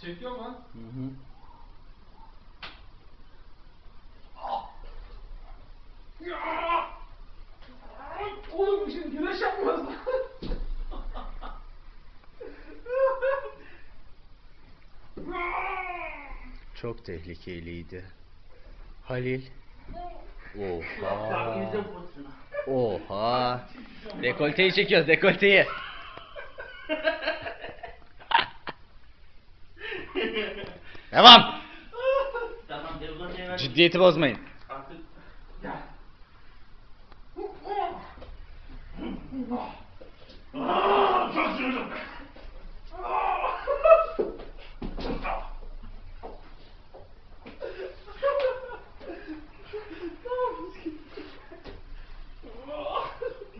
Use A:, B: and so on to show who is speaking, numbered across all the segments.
A: çekiyor mu?
B: Hı hı.
A: Oğlum şimdi güneş yapmaz mı?
B: Çok tehlikeliydi. Halil. Oha. Oha. Dekolteyi çekiyoruz dekolteyi. Devam.
C: Tamam telefonu ver.
B: Ciddiyeti bozmayın.
C: Artık gel. Aa, çok yoruldum.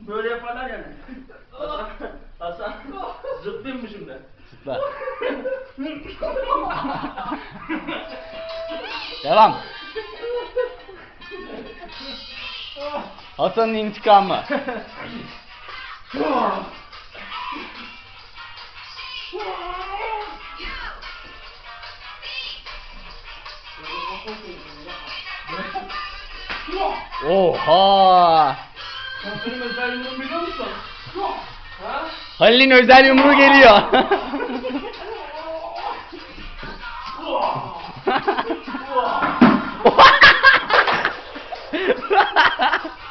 C: Böyle yaparlar yani. Hasan, Hasan zıplayayım mı şimdi?
B: Zıpla. Devam. Hasan'ın intikamı. Oha!
A: Benim özel yumruğumu biliyor musun? Ha?
B: Halil'in özel yumruğu geliyor. 우와! 우와!